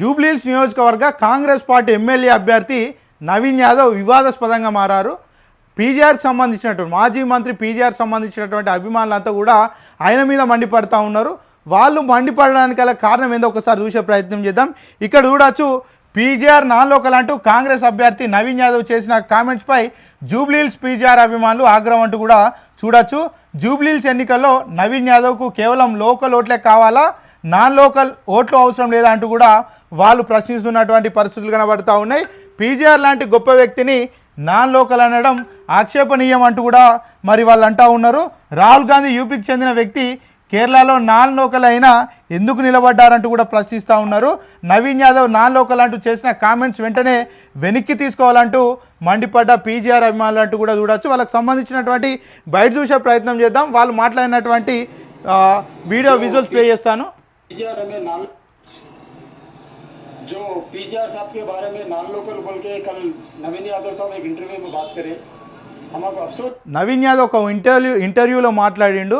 జూబ్లీహిల్స్ నియోజకవర్గ Congress party MLA అభ్యర్థి నవీన్ యాదవ్ వివాదాస్పదంగా మారారు. పీజీఆర్కి సంబంధించినటువంటి మాజీ మంత్రి పీజీఆర్ సంబంధించినటువంటి అభిమానులంతా కూడా ఆయన మీద మండిపడతా ఉన్నారు. వాళ్ళు మండిపడడానికి గల కారణం ఏందో ఒకసారి చూసే ప్రయత్నం చేద్దాం. ఇక్కడ చూడొచ్చు పీజీఆర్ నాన్ లోకల్ అంటూ కాంగ్రెస్ అభ్యర్థి నవీన్ యాదవ్ చేసిన కామెంట్స్పై జూబ్లీల్స్ పీజీఆర్ అభిమానులు ఆగ్రహం అంటూ కూడా చూడొచ్చు. జూబ్లీల్స్ ఎన్నికల్లో నవీన్ యాదవ్కు కేవలం లోకల్ ఓట్లే కావాలా? నాన్ లోకల్ ఓట్లు అవసరం లేదా అంటూ కూడా వాళ్ళు ప్రశ్నిస్తున్నటువంటి పరిస్థితులు కనబడుతూ ఉన్నాయి. పీజీఆర్ లాంటి గొప్ప వ్యక్తిని నాన్ లోకల్ అనడం ఆక్షేపణీయం అంటూ కూడా మరి వాళ్ళు అంటూ ఉన్నారు. రాహుల్ గాంధీ యూపీకి చెందిన వ్యక్తి కేరళలో నాన్ లోకల్ అయినా ఎందుకు నిలబడ్డారంటూ కూడా ప్రశ్నిస్తూ ఉన్నారు నవీన్ యాదవ్ నాన్ లోకల్ అంటూ చేసిన కామెంట్స్ వెంటనే వెనక్కి తీసుకోవాలంటూ మండిపడ్డ పీజీఆర్ అభిమానులు అంటూ కూడా చూడొచ్చు వాళ్ళకి సంబంధించినటువంటి బయట చూసే ప్రయత్నం చేద్దాం వాళ్ళు మాట్లాడినటువంటి ఆ, వీడియో విజువల్స్ ప్లే చేస్తాను पीजीआर हमें नान जो पीजीआर साहब के बारे में नॉन लोकल बोल के कल नवीन यादव साहब एक इंटरव्यू में बात करे हमको अफसोस నవీన్ యాదవ్ ఒక ఇంటర్వ్యూ ఇంటర్వ్యూలో మాట్లాడిండు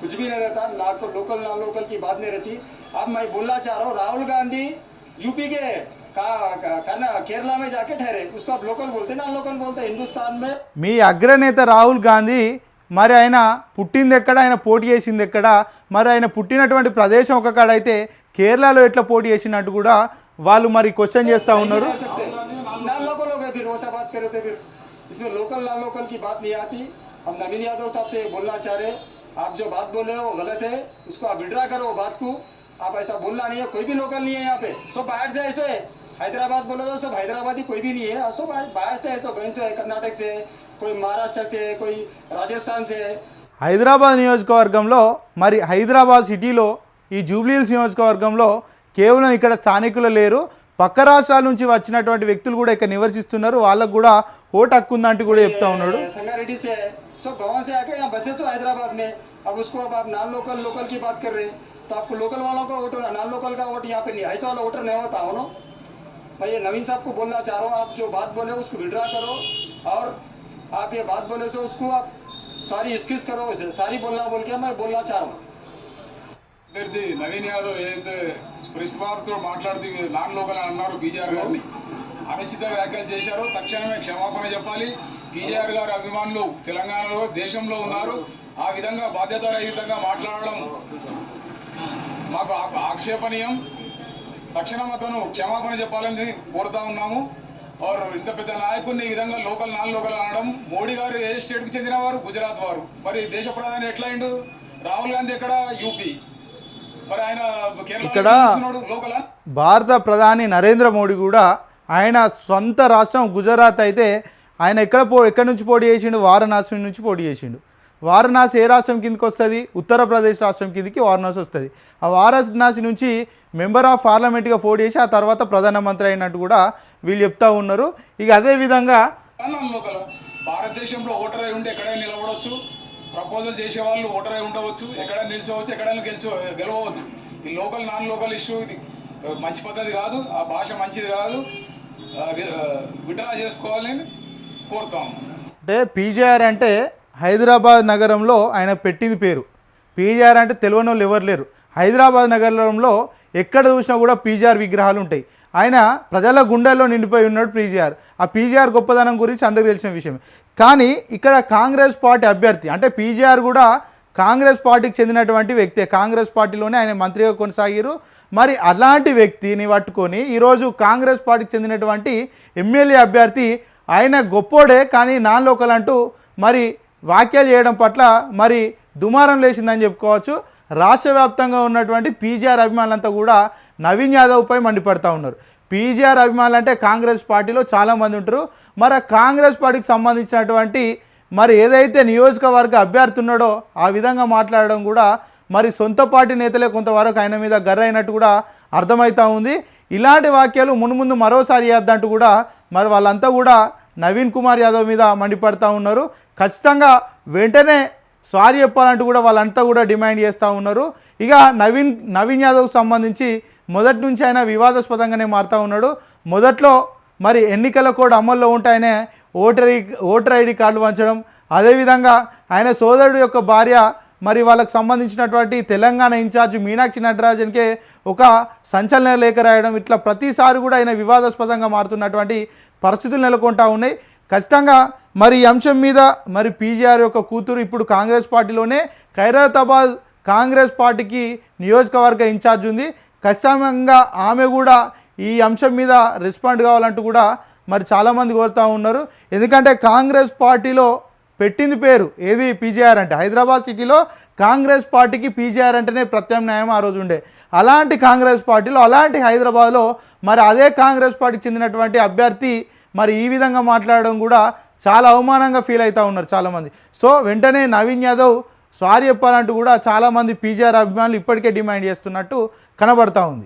कुछ भी नहीं रहता ना को लोकल नॉन लोकल की बात नहीं रहती अब मैं बोलना चाह रहा हूँ राहुल गांधी यूपी के का, का, करना केरला में जाके ठहरे उसको आप लोकल बोलते नॉन लोकल बोलते हिंदुस्तान में మీ అగ్రనేత రాహుల్ గాంధీ మరి ఆయన పుట్టింది ఎక్కడ ఆయన పోటీ చేసింది ఎక్కడ మరి ఆయన పుట్టినటువంటి ప్రదేశం ఒక కాడ అయితే కేరళలో ఎట్లా పోటీ చేసినట్టు కూడా వాళ్ళు మరి క్వశ్చన్ చేస్తూ ఉన్నారు कर सकते नॉन लोकल हो गए फिर वैसा बात करे थे फिर इसमें लोकल नॉन लोकल की बात नहीं आती हम नवीन यादव साहब से बोलना चाह रहे आप जो बात बोले हो वो गलत है उसको आप विड्रा करो वो बात को आप ऐसा बोलना नहीं है कोई भी लोकल नहीं है यहाँ पे सब बाहर से ऐसे है हैदराबाद बोले तो सब हैदराबादी कोई भी नहीं है सब बाहर- बाहर से है सब कहीं से है कर्नाटक से है, कोई महाराष्ट्र से है, कोई राजस्थान से है హైదరాబాద్ నియోజకవర్గంలో మరి హైదరాబాద్ సిటీలో ఈ జూబ్లీహిల్స్ నియోజకవర్గంలో కేవలం ఇక్కడ స్థానికులు లేరు పక్క రాష్ట్రాల నుంచి వచ్చినటువంటి వ్యక్తులు కూడా ఇక్కడ నివసిస్తున్నారు వాళ్ళకు కూడా ఓటు హక్కు ఉందంటూ కూడా చెప్తా ఉన్నాడు संगारेड्डी से है सब गाँव से आके यहाँ बसे तो हैदराबाद में अब उसको अब आप नॉन लोकल लोकल की बात कर रहे हैं तो आपको लोकल वालों का वोट नॉन लोकल का वोट यहाँ पे नहीं ऐसा वाला वोटर नहीं होता हो ना मैं ये नवीन साहब को बोलना चाह रहा हूँ आप जो बात बोले उसको विड्रा करो और आप ये बात बोले तो उसको आप सारी एक्सक्यूज करो उसे सारी बोलना बोल के मैं बोलना चाह रहा हूँ అభ్యర్థి నవీన్ యాదవ్ ఏదైతే ప్రెస్ వారితో మాట్లాడుతూ నాన్ లోకల్ అని అన్నారు బీజేఆర్ గారిని అనుచిత వ్యాఖ్యలు చేశారో తక్షణమే క్షమాపణ చెప్పాలి కేజీఆర్ గారి అభిమానులు తెలంగాణలో దేశంలో ఉన్నారు. ఆ విధంగా బాధ్యతారహితంగా మాట్లాడడం మాకు ఆ- ఆక్షేపణీయం. తక్షణం అతను క్షమాపణ చెప్పాలని కోరుతా ఉన్నాము. और ఇంత పెద్ద నాయకుడిని ఈ విధంగా లోకల్ నాన్ లోకల్ అనడం మోడీ గారు ఏ స్టేట్కి చెందిన వారు? గుజరాత్ వారు. మరి దేశ ప్రధాని ఎట్లా అయిండు? రాహుల్ గాంధీ ఎక్కడ? యూపీ. మరి ఆయన ఇక్కడ- లోకల్? భారత ప్రధాని నరేంద్ర మోడీ కూడా ఆయన సొంత రాష్ట్రం గుజరాత్ అయితే ఆయన ఎక్కడ పో ఎక్కడి నుంచి పోటీ చేసిండు? వారణాసి నుంచి పోటీ చేసిండు. వారణాసి ఏ రాష్ట్రం కిందకి వస్తుంది? ఉత్తరప్రదేశ్ రాష్ట్రం కిందకి వారణాసి వస్తుంది. ఆ వారణాసి నుంచి మెంబర్ ఆఫ్ పార్లమెంట్గా పోటీ చేసి ఆ తర్వాత ప్రధానమంత్రి అయినట్టు కూడా వీళ్ళు చెప్తా ఉన్నారు. ఇక అదేవిధంగా విధంగా భారతదేశంలో ఓటర్ అయి ఉంటే ఎక్కడైనా నిలబడవచ్చు ప్రపోజల్ చేసే వాళ్ళు ఓటర్ అయి ఉండవచ్చు. ఎక్కడైనా నిల్చోవచ్చు ఎక్కడైనా గెలిచో గెలవచ్చు ఈ లోకల్ నాన్ లోకల్ ఇష్యూ ఇది మంచి పద్ధతి కాదు. ఆ భాష మంచిది కాదు. విడ్రా చేసుకోవాలని అంటే పీజీఆర్ అంటే హైదరాబాద్ నగరంలో ఆయన పెట్టింది పేరు. పీజీఆర్ అంటే తెలియని వాళ్ళు ఎవరు లేరు. హైదరాబాద్ నగరంలో ఎక్కడ చూసినా కూడా పీజీఆర్ విగ్రహాలు ఉంటాయి. ఆయన ప్రజల గుండెల్లో నిండిపోయి ఉన్నాడు పీజీఆర్. ఆ పీజీఆర్ గొప్పదనం గురించి అందరికీ తెలిసిన విషయం కానీ ఇక్కడ కాంగ్రెస్ పార్టీ అభ్యర్థి అంటే పీజీఆర్ కూడా కాంగ్రెస్ పార్టీకి చెందినటువంటి వ్యక్తే. కాంగ్రెస్ పార్టీలోనే ఆయన మంత్రిగా కొనసాగారు. మరి అలాంటి వ్యక్తిని పట్టుకొని ఈరోజు కాంగ్రెస్ పార్టీకి చెందినటువంటి ఎమ్మెల్యే అభ్యర్థి ఆయన గొప్పోడే కానీ నాన్ లోకల్ అంటూ మరి వ్యాఖ్యలు చేయడం పట్ల మరి దుమారం లేచిందని చెప్పుకోవచ్చు. రాష్ట్ర వ్యాప్తంగా ఉన్నటువంటి పీజీఆర్ అభిమానులంతా కూడా నవీన్ యాదవ్పై మండిపడతా ఉన్నారు. పీజీఆర్ అభిమానులు అంటే కాంగ్రెస్ పార్టీలో చాలామంది ఉంటారు. మరి కాంగ్రెస్ పార్టీకి సంబంధించినటువంటి మరి ఏదైతే నియోజకవర్గ అభ్యర్థి ఉన్నాడో ఆ విధంగా మాట్లాడడం కూడా మరి సొంత పార్టీ నేతలే కొంతవరకు ఆయన మీద గర్ర అయినట్టు కూడా అర్థమవుతూ ఉంది. ఇలాంటి వాక్యాలు మున్ముందు మరోసారి చేద్దంటూ కూడా మరి వాళ్ళంతా కూడా నవీన్ కుమార్ యాదవ్ మీద మండిపడతా ఉన్నారు. ఖచ్చితంగా వెంటనే సారీ చెప్పాలంటూ కూడా వాళ్ళంతా కూడా డిమాండ్ చేస్తూ ఉన్నారు. ఇక నవీన్ నవీన్ యాదవ్ సంబంధించి మొదటి నుంచి ఆయన వివాదాస్పదంగానే మారుతూ ఉన్నాడు. మొదట్లో మరి ఎన్నికల కోడ్ అమల్లో ఉంటాయనే ఓటర్ ఓటర్ ఐడి కార్డులు పంచడం అదేవిధంగా ఆయన సోదరుడు యొక్క భార్య మరి వాళ్ళకు సంబంధించినటువంటి తెలంగాణ ఇన్ఛార్జ్ మీనాక్షి నటరాజన్కే ఒక సంచలన లేఖ రాయడం ఇట్లా ప్రతిసారి కూడా ఆయన వివాదాస్పదంగా మారుతున్నటువంటి పరిస్థితులు నెలకొంటా ఉన్నాయి. ఖచ్చితంగా మరి ఈ అంశం మీద మరి పీజీఆర్ యొక్క కూతురు ఇప్పుడు కాంగ్రెస్ పార్టీలోనే ఖైరతాబాద్ కాంగ్రెస్ పార్టీకి నియోజకవర్గ ఇన్ఛార్జ్ ఉంది. ఖచ్చితంగా ఆమె కూడా ఈ అంశం మీద రెస్పాండ్ కావాలంటూ కూడా మరి చాలామంది కోరుతూ ఉన్నారు. ఎందుకంటే కాంగ్రెస్ పార్టీలో పెట్టింది పేరు ఏది? పీజీఆర్ అంటే. హైదరాబాద్ సిటీలో కాంగ్రెస్ పార్టీకి పీజీఆర్ అంటేనే ప్రత్యామ్నాయం ఆ రోజు ఉండే. అలాంటి కాంగ్రెస్ పార్టీలో అలాంటి హైదరాబాద్లో మరి అదే కాంగ్రెస్ పార్టీకి చెందినటువంటి అభ్యర్థి మరి ఈ విధంగా మాట్లాడడం కూడా చాలా అవమానంగా ఫీల్ అవుతూ ఉన్నారు చాలామంది. సో వెంటనే నవీన్ యాదవ్ సారీ చెప్పాలంటూ కూడా చాలామంది పీజీఆర్ అభిమానులు ఇప్పటికే డిమాండ్ చేస్తున్నట్టు కనబడతా ఉంది.